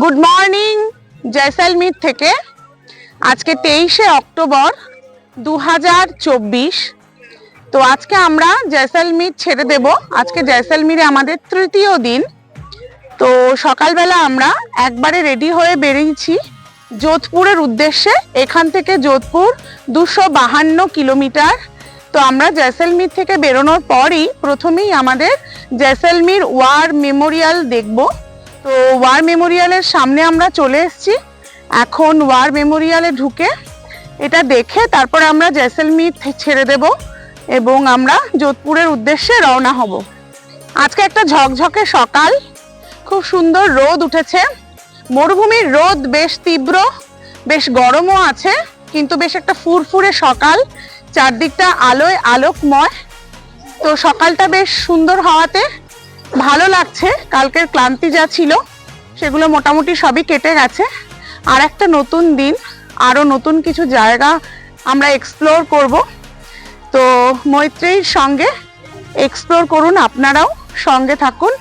Good morning Jaisalmer থেকে। আজকে তেইশে অক্টোবর দু হাজার চব্বিশ। তো আজকে আমরা জয়সালমীর ছেড়ে দেব। আজকে জয়সালমীরে আমাদের তৃতীয় দিন। তো সকালবেলা আমরা একবারে রেডি হয়ে বেরিয়েছি যোধপুরের উদ্দেশ্যে। এখান থেকে যোধপুর দুশো বাহান্ন কিলোমিটার। তো আমরা জয়সালমীর থেকে বেরোনোর পরই প্রথমেই আমাদের জয়সালমীর ওয়ার মেমোরিয়াল দেখব। তো ওয়ার মেমোরিয়ালের সামনে আমরা চলে এসেছি। এখন ওয়ার মেমোরিয়ালে ঢুকে এটা দেখে তারপর আমরা জয়সালমীর ছেড়ে দেব এবং আমরা যোধপুরের উদ্দেশ্যে রওনা হব। আজকে একটা ঝকঝকে সকাল, খুব সুন্দর রোদ উঠেছে। মরুভূমির রোদ বেশ তীব্র, বেশ গরমও আছে, কিন্তু বেশ একটা ফুরফুরে সকাল। চারদিকটা আলোয় আলোকময়। তো সকালটা বেশ সুন্দর হওয়াতে ভালো লাগছে। কালকের ক্লান্তি যা ছিল, সেগুলো মোটামুটি সবই কেটে গেছে। আর একটা নতুন দিন আরও নতুন কিছু জায়গা আমরা এক্সপ্লোর করব। তো মৈত্রীর সঙ্গে এক্সপ্লোর করুন আপনারাও, সঙ্গে থাকুন।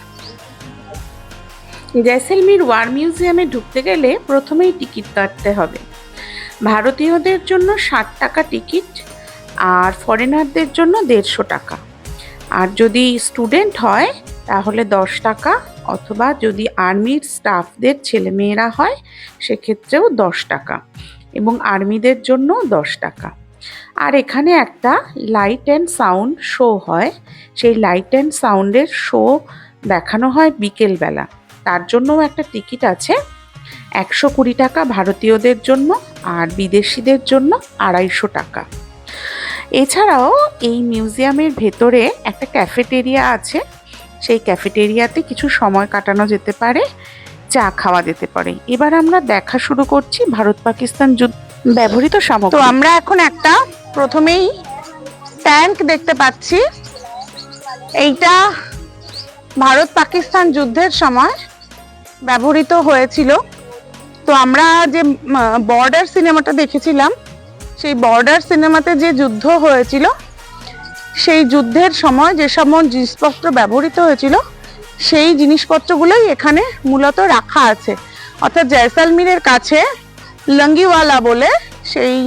জয়সলমীর ওয়ার মিউজিয়ামে ঢুকতে গেলে প্রথমেই টিকিট কাটতে হবে। ভারতীয়দের জন্য ষাট টাকা টিকিট আর ফরেনারদের জন্য দেড়শো টাকা। আর যদি স্টুডেন্ট হয় তাহলে দশ টাকা অথবা যদি আর্মির স্টাফদের ছেলেমেয়েরা হয়, সেক্ষেত্রেও দশ টাকা এবং আর্মিদের জন্য দশ টাকা। আর এখানে একটা লাইট অ্যান্ড সাউন্ড শো হয়। সেই লাইট অ্যান্ড সাউন্ডের শো দেখানো হয় বিকেলবেলা। তার জন্যও একটা টিকিট আছে। একশো কুড়ি টাকা ভারতীয়দের জন্য আর বিদেশিদের জন্য আড়াইশো টাকা। এছাড়াও এই মিউজিয়ামের ভেতরে একটা ক্যাফেটেরিয়া আছে। সেই ক্যাফেটেরিয়াতে কিছু সময় কাটানো যেতে পারে, চা খাওয়া যেতে পারে। এবার আমরা দেখা শুরু করছি ভারত পাকিস্তান যুদ্ধ ব্যবহৃত সামগ্রী। তো আমরা এখন একটা প্রথমেই ট্যাঙ্ক দেখতে পাচ্ছি। এইটা ভারত পাকিস্তান যুদ্ধের সময় ব্যবহৃত হয়েছিল। তো আমরা যে বর্ডার সিনেমাটা দেখেছিলাম, সেই বর্ডার সিনেমাতে যে যুদ্ধ হয়েছিল সেই যুদ্ধের সময় যে সমস্ত জিনিসপত্র ব্যবহৃত হয়েছিল, সেই জিনিসপত্রগুলোই এখানে মূলত রাখা আছে। অর্থাৎ জয়সালমীরের কাছে লঙ্গিওয়ালা বলে সেই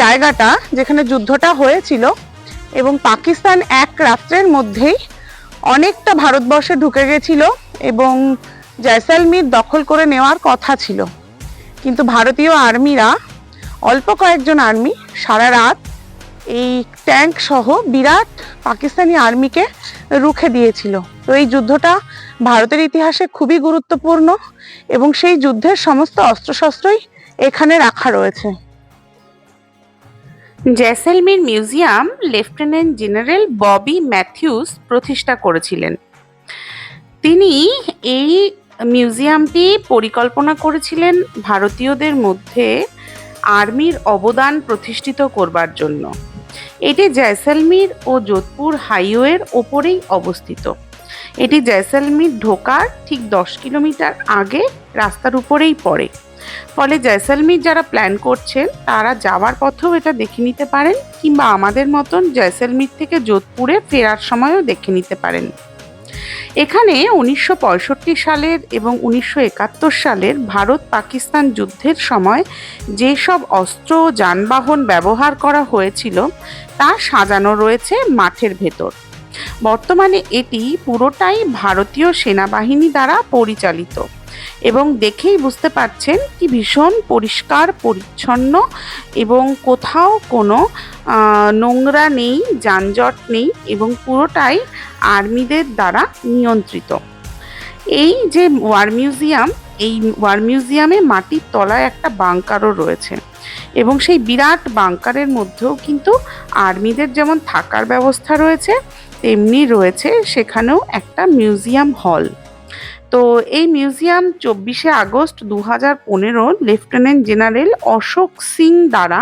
জায়গাটা যেখানে যুদ্ধটা হয়েছিল এবং পাকিস্তান এক রাত্রের মধ্যেই অনেকটা ভারতবর্ষে ঢুকে গেছিল এবং জয়সালমীর দখল করে নেওয়ার কথা ছিল। কিন্তু ভারতীয় আর্মিরা, অল্প কয়েকজন আর্মি সারা রাত এই ট্যাঙ্ক সহ বিরাট পাকিস্তানি আর্মিকে রুখে দিয়েছিল। তো এই যুদ্ধটা ভারতের ইতিহাসে খুবই গুরুত্বপূর্ণ এবং সেই যুদ্ধের সমস্ত অস্ত্রশস্ত্রই এখানে রাখা রয়েছে। Jaisalmer museum lieutenant general Bobby Mathews প্রতিষ্ঠা করেছিলেন। তিনি এই মিউজিয়ামটি পরিকল্পনা করেছিলেন ভারতীয়দের মধ্যে আর্মির অবদান প্রতিষ্ঠিত করবার জন্য। এটি জয়সলমীর ও যোধপুর হাইওয়ের ওপরেই অবস্থিত। এটি জয়সলমীর ঢোকার ঠিক দশ কিলোমিটার আগে রাস্তার উপরেই পড়ে। ফলে জয়সলমীর যারা প্ল্যান করছেন, তারা যাওয়ার পথেও এটা দেখে নিতে পারেন কিংবা আমাদের মতন জয়সলমীর থেকে যোধপুরে ফেরার সময়ও দেখে নিতে পারেন। এখানে উনিশশো পঁয়ষট্টি সালের এবং উনিশশো একাত্তর সালের ভারত পাকিস্তান যুদ্ধের সময় যেসব অস্ত্র, যানবাহন ব্যবহার করা হয়েছিল, তা সাজানো রয়েছে মাঠের ভেতর। বর্তমানে এটি পুরোটাই ভারতীয় সেনাবাহিনী দ্বারা পরিচালিত। এবং দেখেই বুঝতে পারছেন কি ভীষণ পরিষ্কার, পরিচ্ছন্ন এবং কোথাও কোনো নোংরা নেই, যানজট নেই এবং পুরোটাই আর্মিদের দ্বারা নিয়ন্ত্রিত। এই যে ওয়ার মিউজিয়াম, এই ওয়ার মিউজিয়ামে মাটির তলায় একটা বাংকারও রয়েছে এবং সেই বিরাট বাংকারের মধ্যেও কিন্তু আর্মিদের যেমন থাকার ব্যবস্থা রয়েছে, তেমনি রয়েছে সেখানেও একটা মিউজিয়াম হল। তো এই মিউজিয়াম চব্বিশে আগস্ট দু হাজার পনেরো লেফটেন্যান্ট জেনারেল অশোক সিং দ্বারা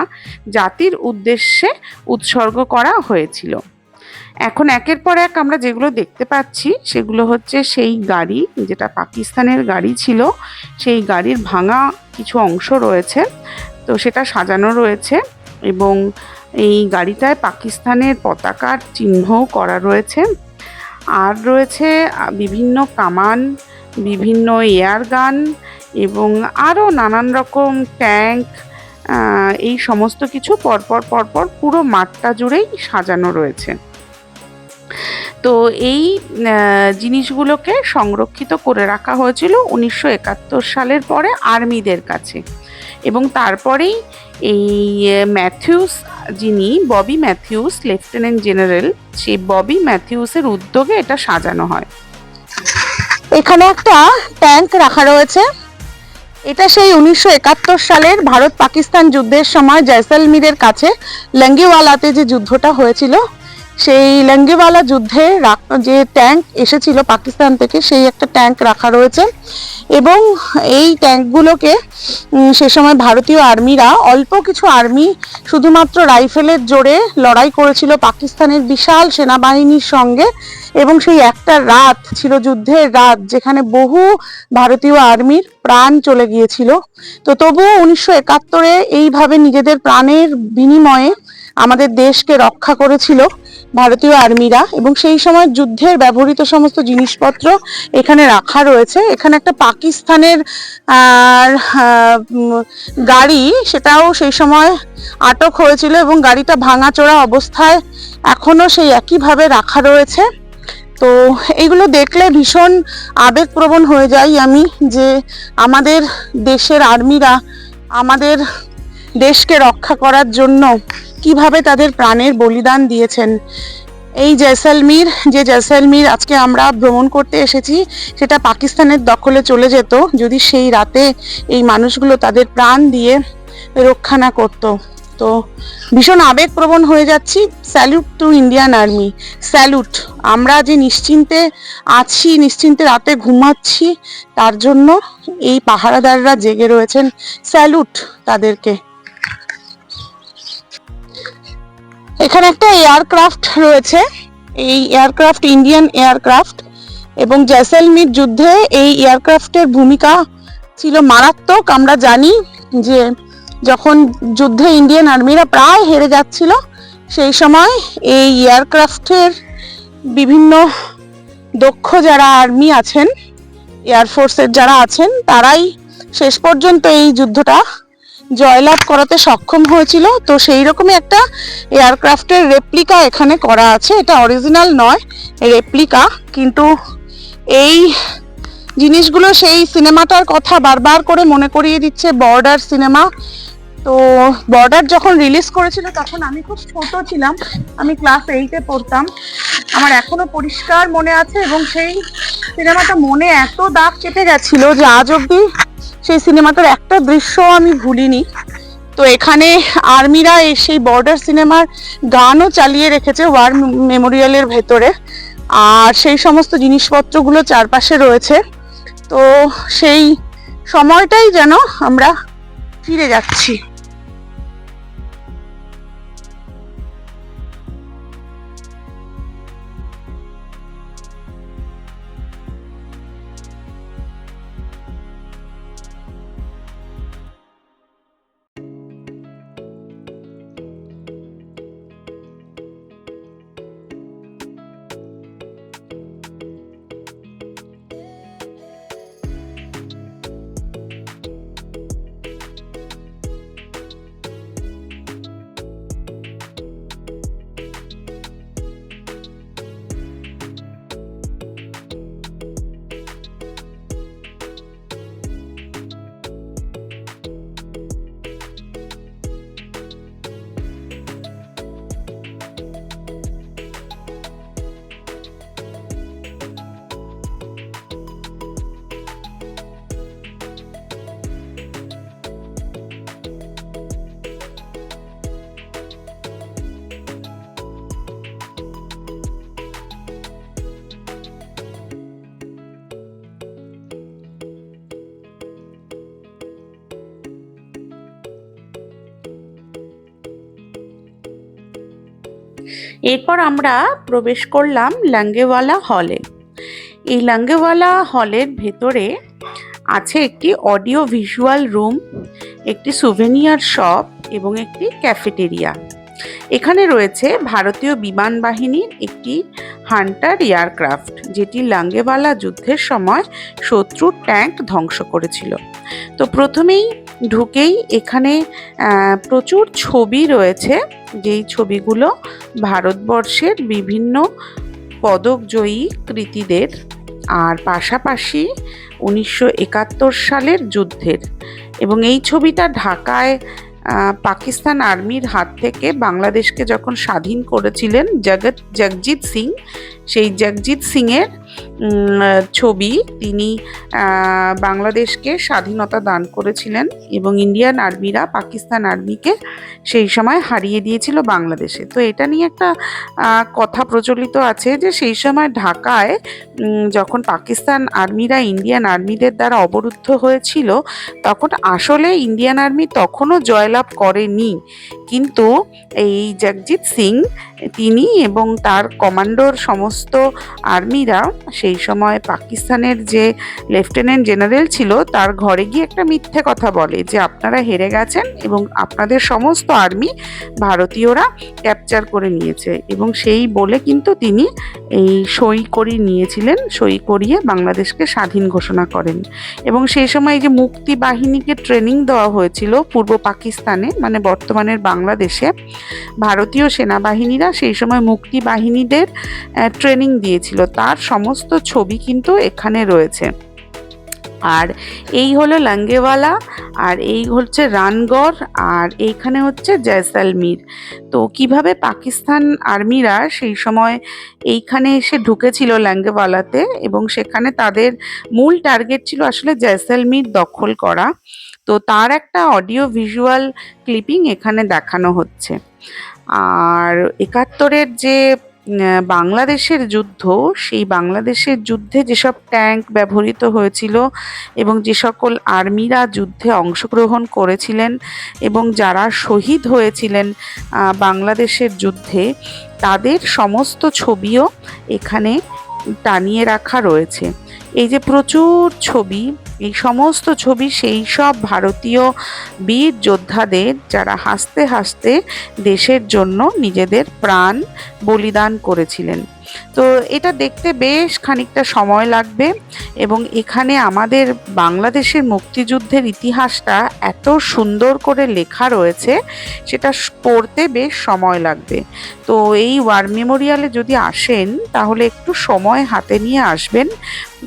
জাতির উদ্দেশ্যে উৎসর্গ করা হয়েছিল। এখন একের পর এক আমরা যেগুলো দেখতে পাচ্ছি, সেগুলো হচ্ছে সেই গাড়ি, যেটা পাকিস্তানের গাড়ি ছিল। সেই গাড়ির ভাঙা কিছু অংশ রয়েছে, তো সেটা সাজানো রয়েছে এবং এই গাড়িটায় পাকিস্তানের পতাকার চিহ্নও করা রয়েছে। আর রয়েছে বিভিন্ন কামান বিভিন্ন এয়ার গান এবং আরও নানান রকম ট্যাঙ্ক এই সমস্ত কিছু পরপর পরপর পুরো মাঠটা জুড়েই সাজানো রয়েছে। তো এই জিনিসগুলোকে সংরক্ষিত করে রাখা হয়েছিল উনিশশো একাত্তর সালের পরে আর্মিদের কাছে। এবং তারপরেই এই ম্যাথিউস, যিনি ববি ম্যাথিউস, লেফটেন্যান্ট জেনারেল, সেই ববি ম্যাথিউসের উদ্যোগে এটা সাজানো হয়। এখানে একটা ট্যাঙ্ক রাখা রয়েছে। এটা সেই উনিশশো একাত্তর সালের ভারত পাকিস্তান যুদ্ধের সময় জয়সলমীরের কাছে লঙ্গিওয়ালাতে যে যুদ্ধটা হয়েছিল সেই লঙ্গিওয়ালা যুদ্ধে যে ট্যাঙ্ক এসেছিল পাকিস্তান থেকে, সেই একটা ট্যাঙ্ক রাখা রয়েছে। এবং এই ট্যাঙ্কগুলোকে সে সময় ভারতীয় আর্মিরা অল্প কিছু আর্মি শুধুমাত্র রাইফেলের জোরে লড়াই করেছিল পাকিস্তানের বিশাল সেনাবাহিনীর সঙ্গে। এবং সেই একটা রাত ছিল যুদ্ধের রাত, যেখানে বহু ভারতীয় আর্মির প্রাণ চলে গিয়েছিল। তো তবুও উনিশশো একাত্তরে এইভাবে নিজেদের প্রাণের বিনিময়ে আমাদের দেশকে রক্ষা করেছিল ভারতীয় আর্মিরা এবং সেই সময় যুদ্ধের ব্যবহৃত সমস্ত জিনিসপত্র এখানে রাখা রয়েছে। এখানে একটা পাকিস্তানের গাড়ি সেটাও সেই সময় আটক হয়েছিল এবং গাড়িটা ভাঙাচোরা অবস্থায় এখনও সেই একইভাবে রাখা রয়েছে। তো এগুলো দেখলে ভীষণ আবেগপ্রবণ হয়ে যাই আমি যে আমাদের দেশের আর্মিরা আমাদের দেশকে রক্ষা করার জন্য কীভাবে তাদের প্রাণের বলিদান দিয়েছেন। এই জয়সলমীর, যে জয়সলমীর আজকে আমরা ভ্রমণ করতে এসেছি, সেটা পাকিস্তানের দখলে চলে যেত যদি সেই রাতে এই মানুষগুলো তাদের প্রাণ দিয়ে রক্ষা না করতো। তো ভীষণ আবেগপ্রবণ হয়ে যাচ্ছি। Salute to Indian army. Salute, আমরা যে নিশ্চিন্তে আছি, নিশ্চিন্তে রাতে ঘুমাচ্ছি, তার জন্য এই পাহারাদাররা জেগে রয়েছেন। স্যালুট তাদেরকে। এখানে একটা এয়ারক্রাফট রয়েছে, এই এয়ারক্রাফট, ইন্ডিয়ান এয়ারক্রাফট, এবং জয়সলমীর যুদ্ধে এই এয়ারক্রাফটের ভূমিকা ছিল মারাত্মক। আমরা জানি যে যখন যুদ্ধে ইন্ডিয়ান আর্মিরা প্রায় হেরে যাচ্ছিল, সেই সময় এই এয়ারক্রাফটের বিভিন্ন দক্ষ যারা আর্মি আছেন এয়ারফোর্সের যারা আছেন, তারাই শেষ পর্যন্ত এই যুদ্ধটা জয়লাভ করাতে সক্ষম হয়েছিল। তো সেই রকমই একটা এয়ারক্রাফটের রেপ্লিকা এখানে করা আছে। এটা অরিজিনাল নয় রেপ্লিকা কিন্তু এই জিনিসগুলো সেই সিনেমাটার কথা বারবার করে মনে করিয়ে দিচ্ছে বর্ডার সিনেমা তো বর্ডার যখন রিলিজ করেছিল, তখন আমি খুব ছোট ছিলাম। আমি ক্লাস এইটে পড়তাম। আমার এখনও পরিষ্কার মনে আছে এবং সেই সিনেমাটা মনে এত দাগ কেটে গেছিল যে আজ অব্দি সেই সিনেমাটার একটা দৃশ্য আমি ভুলিনি। তো এখানে আর্মিরা সেই বর্ডার সিনেমার গানও চালিয়ে রেখেছে ওয়ার মেমোরিয়ালের ভেতরে। আর সেই সমস্ত জিনিসপত্রগুলো চারপাশে রয়েছে। তো সেই সময়টাই যেন আমরা ফিরে যাচ্ছি। এরপর আমরা প্রবেশ করলাম লাঙ্গেওয়ালা হলে। এই লাঙ্গেওয়ালা হলের ভেতরে আছে একটি অডিও ভিজুয়াল রুম, একটি সুভেনিয়ার শপ এবং একটি ক্যাফেটেরিয়া। এখানে রয়েছে ভারতীয় বিমান বাহিনীর একটি হান্টার এয়ারক্রাফট, যেটি লাঙ্গেওয়ালা যুদ্ধের সময় শত্রুর ট্যাঙ্ক ধ্বংস করেছিল। তো প্রথমেই ঢুকেই এখানে প্রচুর ছবি রয়েছে। যেই ছবিগুলো ভারতবর্ষের বিভিন্ন পদকজয়ী কৃতিদের। আর পাশাপাশি উনিশশো একাত্তর সালের যুদ্ধের। এবং এই ছবিটা ঢাকায় পাকিস্তান আর্মির হাত থেকে বাংলাদেশকে যখন স্বাধীন করেছিলেন জগৎ জগজিৎ সিং সেই জগজিৎ সিংয়ের ছবি। তিনি বাংলাদেশকে স্বাধীনতা দান করেছিলেন এবং ইন্ডিয়ান আর্মিরা পাকিস্তান আর্মিকে সেই সময় হারিয়ে দিয়েছিল বাংলাদেশে। তো এটা নিয়ে একটা কথা প্রচলিত আছে যে সেই সময় ঢাকায় যখন পাকিস্তান আর্মিরা ইন্ডিয়ান আর্মিদের দ্বারা অবরুদ্ধ হয়েছিল, তখন আসলে ইন্ডিয়ান আর্মি তখনও জয়লাভ করেনি। কিন্তু এই জগজিৎ সিং, তিনি এবং তার কমান্ডোর সমস্ত আর্মিরা সেই সময় পাকিস্তানের যে লেফটেন্যান্ট জেনারেল ছিল, তার ঘরে গিয়ে একটা মিথ্যে কথা বলে যে আপনারা হেরে গেছেন এবং আপনাদের সমস্ত আর্মি ভারতীয়রা ক্যাপচার করে নিয়েছে। এবং সেই বলে কিন্তু তিনি এই সই করিয়ে নিয়েছিলেন, সই করিয়ে বাংলাদেশকে স্বাধীন ঘোষণা করেন। এবং সেই সময় এই যে মুক্তি বাহিনীকে ট্রেনিং দেওয়া হয়েছিল পূর্ব পাকিস্তানে মানে বর্তমানের বাংলাদেশে, ভারতীয় সেনাবাহিনীরা সেই সময় মুক্তি বাহিনীদের ট্রেনিং দিয়েছিল। তার সমস্ত ছবি কিন্তু এখানে রয়েছে। আর এই হলো লাঙ্গেওয়ালা, আর এই হচ্ছে রানগড়, আর এইখানে হচ্ছে জয়সালমির। তো কীভাবে পাকিস্তান আর্মিরা সেই সময় এইখানে এসে ঢুকেছিল ল্যাঙ্গেওয়ালাতে এবং সেখানে তাদের মূল টার্গেট ছিল আসলে জয়সালমির দখল করা, তো তার একটা অডিও ভিজুয়াল ক্লিপিং এখানে দেখানো হচ্ছে। আর একাত্তরের যে বাংলাদেশের যুদ্ধ, সেই বাংলাদেশের যুদ্ধে যেসব ট্যাঙ্ক ব্যবহৃত হয়েছিল এবং যে সকল আর্মিরা যুদ্ধে অংশগ্রহণ করেছিলেন এবং যারা শহীদ হয়েছিলেন বাংলাদেশের যুদ্ধে, তাদের সমস্ত ছবিও এখানে টানিয়ে রাখা রয়েছে। এই যে প্রচুর ছবি এই সমস্ত ছবি সেই সব ভারতীয় বীর যোদ্ধাদের যারা হাসতে হাসতে দেশের জন্য নিজেদের প্রাণ বলিদান করেছিলেন। তো এটা দেখতে বেশ খানিকটা সময় লাগবে এবং এখানে আমাদের বাংলাদেশের মুক্তিযুদ্ধের ইতিহাসটা এত সুন্দর করে লেখা রয়েছে, সেটা পড়তে বেশ সময় লাগবে। তো এই ওয়ার মেমোরিয়ালে যদি আসেন, তাহলে একটু সময় হাতে নিয়ে আসবেন,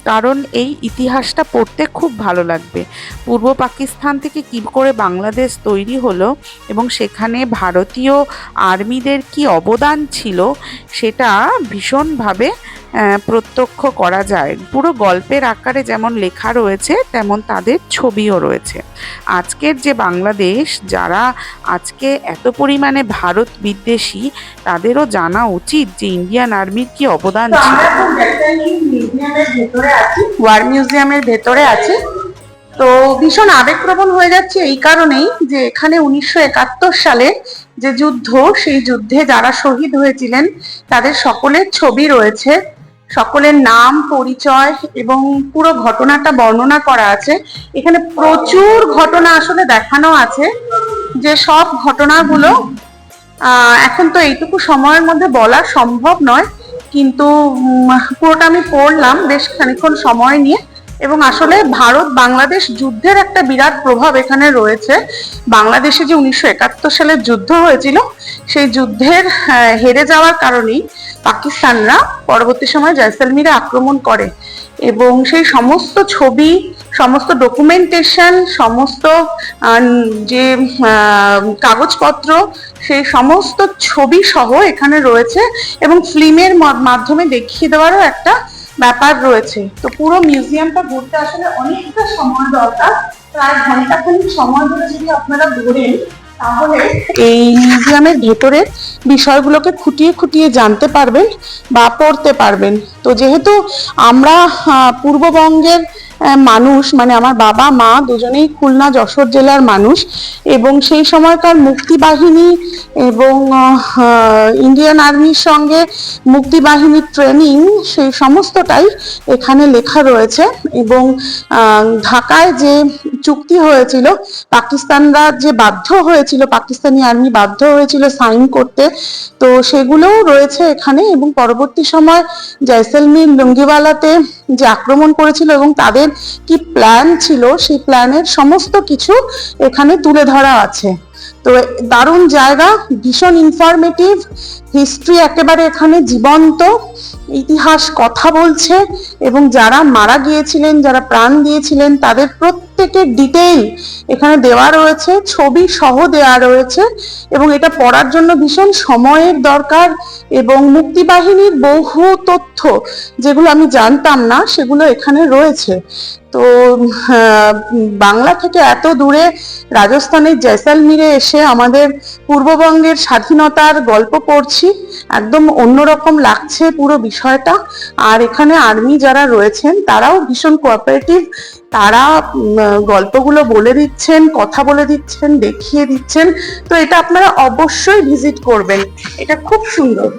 কারণ এই ইতিহাসটা পড়তে খুব ভালো লাগবে। পূর্ব পাকিস্তান থেকে কী করে বাংলাদেশ তৈরি হলো এবং সেখানে ভারতীয় আর্মিদের কি অবদান ছিল, সেটা ভীষণভাবে প্রত্যক্ষ করা যায়। পুরো গল্পের আকারে যেমন লেখা রয়েছে তেমন তাদের ছবিও রয়েছে। আজকের যে বাংলাদেশ যারা আজকে এত পরিমাণে ভারত বিদ্বেষী তাদেরও জানা উচিত যে ইন্ডিয়ান আর্মির কি অবদান ছিল। ওয়ার মিউজিয়ামের ভেতরে আছে। তো ভীষণ আবেগপ্রবণ হয়ে যাচ্ছে এই কারণেই যে এখানে উনিশশো একাত্তর সালে যে যুদ্ধ, সেই যুদ্ধে যারা শহীদ হয়েছিলেন, তাদের সকলের ছবি রয়েছে। সকলের নাম, পরিচয় এবং পুরো ঘটনাটা বর্ণনা করা আছে। এখানে প্রচুর ঘটনা আসলে দেখানো আছে। যে সব ঘটনাগুলো এখন তো এইটুকু সময়ের মধ্যে বলা সম্ভব নয়, কিন্তু পুরোটা আমি পড়লাম বেশ খানিক্ষণ সময় নিয়ে। এবং আসলে ভারত বাংলাদেশ যুদ্ধের একটা বিরাট প্রভাব এখানে রয়েছে। বাংলাদেশে যে উনিশশো একাত্তর সালের যুদ্ধ হয়েছিল, সেই যুদ্ধের হেরে যাওয়ার কারণেই পাকিস্তানরা পরবর্তী সময় জয়সালমীরে আক্রমণ করে এবং সেই সমস্ত ছবি, সমস্ত ডকুমেন্টেশন সমস্ত যে কাগজপত্র, সেই সমস্ত ছবি সহ এখানে রয়েছে এবং ফিল্মের মাধ্যমে দেখিয়ে দেওয়ারও একটা ব্যাপার রয়েছে। তো পুরো মিউজিয়ামটা ঘুরতে আসলে অনেকটা সময় দরকার। প্রায় ঘন্টাখানিক সময় ধরে যদি আপনারা ঘোরেন, তাহলে এই মিউজিয়ামের ভেতরের বিষয়গুলোকে খুঁটিয়ে খুঁটিয়ে জানতে পারবেন বা পড়তে পারবেন। তো যেহেতু আমরা পূর্ববঙ্গের মানুষ মানে আমার বাবা, মা দুজনেই খুলনা, যশোর জেলার মানুষ এবং সেই সময়কার মুক্তিবাহিনী এবং ইন্ডিয়ান আর্মির সঙ্গে মুক্তিবাহিনীর ট্রেনিং সেই সমস্তটাই এখানে লেখা রয়েছে এবং ঢাকায় যে চুক্তি হয়েছিল, পাকিস্তানরা যে বাধ্য হয়েছিল, পাকিস্তানি আর্মি বাধ্য হয়েছিল সাইন করতে, তো সেগুলোও রয়েছে এখানে এবং পরবর্তী সময় জয়সলমীর লুঙ্গিওয়ালাতে যে আক্রমণ করেছিল এবং তাদের কি প্ল্যান ছিল, সেই প্ল্যানের সমস্ত কিছু এখানে তুলে ধরা আছে। তো দারুণ জায়গা ভীষণ ইনফরমেটিভ হিস্ট্রি একেবারে এখানে জীবন্ত ইতিহাস কথা বলছে এবং যারা মারা গিয়েছিলেন যারা প্রাণ দিয়েছিলেন তাদের প্রত্যেকের ডিটেইল এখানে দেওয়া রয়েছে ছবি সহ দেওয়া রয়েছে এবং এটা পড়ার জন্য ভীষণ সময়ের দরকার এবং মুক্তিবাহিনীর বহু তথ্য যেগুলো আমি জানতাম না সেগুলো এখানে রয়েছে। তো আহ, বাংলা থেকে এত দূরে রাজস্থানের জয়সালমীরে এসে আমাদের পূর্ববঙ্গের স্বাধীনতার গল্প পড়ছি। একদম অন্যরকম লাগছে পুরো বিষয়টা। আর এখানে আর্মি যারা রয়েছেন, তারাও ভীষণ কোঅপারেটিভ তারা গল্পগুলো বলে দিচ্ছেন, কথা বলে দিচ্ছেন, দেখিয়ে দিচ্ছেন। তো এটা আপনারা অবশ্যই ভিজিট করবেন। এটা খুব সুন্দর।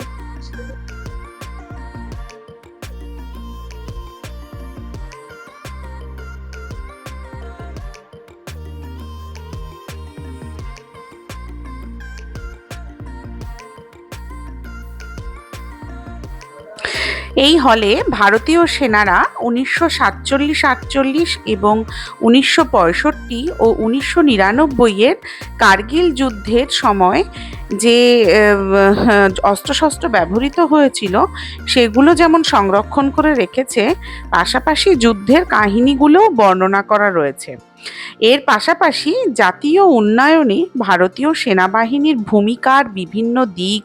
এই হলে ভারতীয় সেনারা উনিশশো সাতচল্লিশ আটচল্লিশ এবং উনিশশো পঁয়ষট্টি ও উনিশশো নিরানব্বইয়ের কার্গিল যুদ্ধের সময় যে অস্ত্রশস্ত্র ব্যবহৃত হয়েছিল, সেগুলো যেমন সংরক্ষণ করে রেখেছে, পাশাপাশি যুদ্ধের কাহিনীগুলোও বর্ণনা করা রয়েছে। এর পাশাপাশি জাতীয় উন্নয়নে ভারতীয় সেনাবাহিনীর ভূমিকার বিভিন্ন দিক,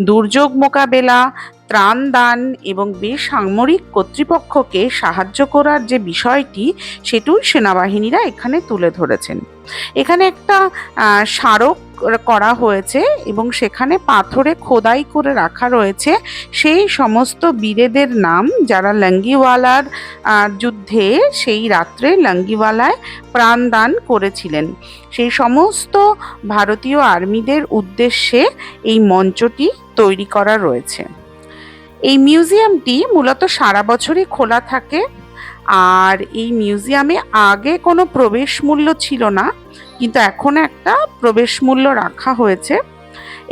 দুর্যোগ মোকাবেলা ত্রাণ দান এবং বেসামরিক কর্তৃপক্ষকে সাহায্য করার যে বিষয়টি সেটিও সেনাবাহিনীরা এখানে তুলে ধরেছেন। এখানে একটা স্মারক করা হয়েছে এবং সেখানে পাথরে খোদাই করে রাখা রয়েছে সেই সমস্ত বীরেদের নাম যারা লঙ্গিওয়ালার যুদ্ধে সেই রাত্রে লঙ্গিওয়ালায় প্রাণদান করেছিলেন। সেই সমস্ত ভারতীয় আর্মিদের উদ্দেশ্যে এই মঞ্চটি তৈরি করা রয়েছে। এই মিউজিয়ামটি মূলত সারা বছরই খোলা থাকে আর এই মিউজিয়ামে আগে কোনো প্রবেশ মূল্য ছিল না, কিন্তু এখন একটা প্রবেশ মূল্য রাখা হয়েছে।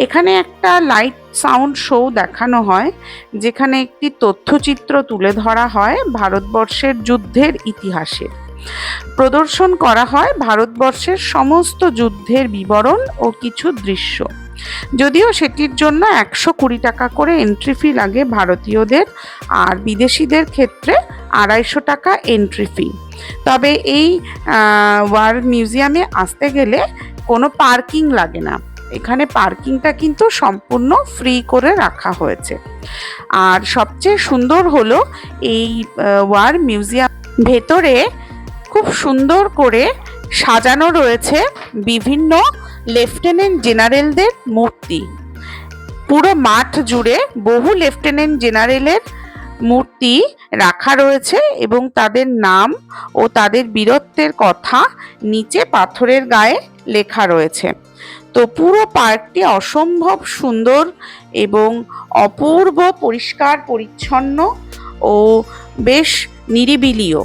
এখানে একটা লাইট সাউন্ড শো দেখানো হয়, যেখানে একটি তথ্যচিত্র তুলে ধরা হয় ভারতবর্ষের যুদ্ধের ইতিহাসের প্রদর্শন করা হয় ভারতবর্ষের সমস্ত যুদ্ধের বিবরণ ও কিছু দৃশ্য। যদিও সেটির জন্য একশো কুড়ি টাকা করে এন্ট্রি ফি লাগে ভারতীয়দের আর বিদেশিদের ক্ষেত্রে আড়াইশো টাকা এন্ট্রি ফি তবে এই ওয়ার মিউজিয়ামে আসতে গেলে কোনো পার্কিং লাগে না। এখানে পার্কিংটা কিন্তু সম্পূর্ণ ফ্রি করে রাখা হয়েছে। আর সবচেয়ে সুন্দর হলো এই ওয়ার মিউজিয়াম ভেতরে খুব সুন্দর করে সাজানো রয়েছে বিভিন্ন লেফটেন্যান্ট জেনারেলদের মূর্তি। পুরো মাঠ জুড়ে বহু লেফটেন্যান্ট জেনারেলের মূর্তি রাখা রয়েছে এবং তাদের নাম ও তাদের বীরত্বের কথা নিচে পাথরের গায়ে লেখা রয়েছে। তো পুরো পার্কটি অসম্ভব সুন্দর এবং অপূর্ব পরিষ্কার, পরিচ্ছন্ন ও বেশ নিরিবিলিও।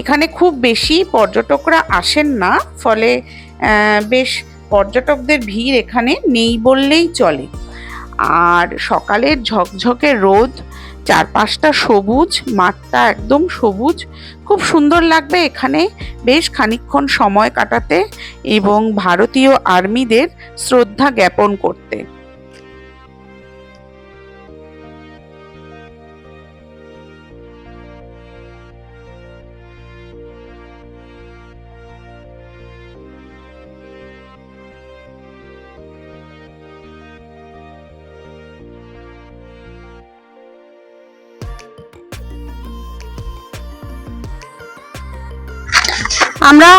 এখানে খুব বেশি পর্যটকরা আসেন না, ফলে বেশ পর্যটকদের ভিড় এখানে নেই বললেই চলে। আর সকালের ঝকঝকে রোদ, চারপাশটা সবুজ, মাঠটা একদম সবুজ। খুব সুন্দর লাগবে এখানে বেশ খানিক্ষণ সময় কাটাতে এবং ভারতীয় আর্মিদের শ্রদ্ধা জ্ঞাপন করতে। আমরা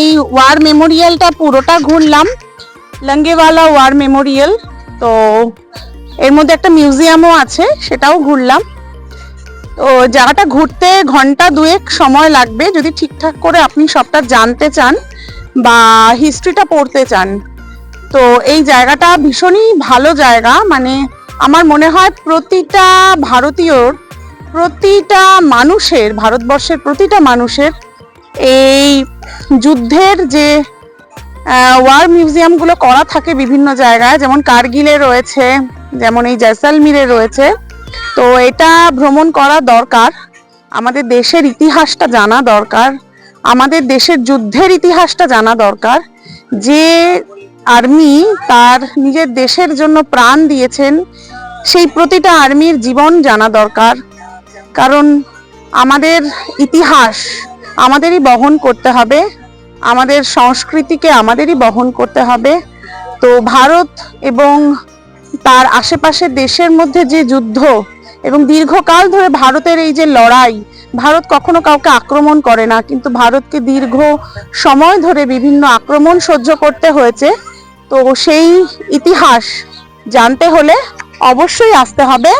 এই ওয়ার মেমোরিয়ালটা পুরোটা ঘুরলাম, লঙ্গেওয়ালা ওয়ার মেমোরিয়াল তো এর মধ্যে একটা মিউজিয়ামও আছে, সেটাও ঘুরলাম। তো জায়গাটা ঘুরতে ঘণ্টা দুয়েক সময় লাগবে, যদি ঠিকঠাক করে আপনি সবটা জানতে চান বা হিস্ট্রিটা পড়তে চান। তো এই জায়গাটা ভীষণই ভালো জায়গা মানে আমার মনে হয় প্রতিটা ভারতীয়র, প্রতিটা মানুষের, ভারতবর্ষের প্রতিটা মানুষের এই যুদ্ধের যে ওয়ার মিউজিয়ামগুলো করা থাকে বিভিন্ন জায়গায়, যেমন কার্গিলে রয়েছে, যেমন এই জয়সালমিরে রয়েছে। তো এটা ভ্রমণ করা দরকার। আমাদের দেশের ইতিহাসটা জানা দরকার। আমাদের দেশের যুদ্ধের ইতিহাসটা জানা দরকার। যে আর্মি তার নিজের দেশের জন্য প্রাণ দিয়েছেন, সেই প্রতিটা আর্মির জীবন জানা দরকার। কারণ আমাদের ইতিহাস আমাদেরই বহন করতে হবে। আমাদের সংস্কৃতিকে আমাদেরই বহন করতে হবে। তো ভারত এবং তার আশেপাশের দেশের মধ্যে যে যুদ্ধ এবং দীর্ঘকাল ধরে ভারতের এই যে লড়াই, ভারত কখনো কাউকে আক্রমণ করে না, কিন্তু ভারতকে দীর্ঘ সময় ধরে বিভিন্ন আক্রমণ সহ্য করতে হয়েছে। তো সেই ইতিহাস জানতে হলে অবশ্যই আসতে হবে।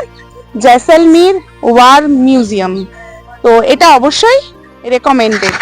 Jaisalmer war museum. তো এটা অবশ্যই রেকমেন্ডেড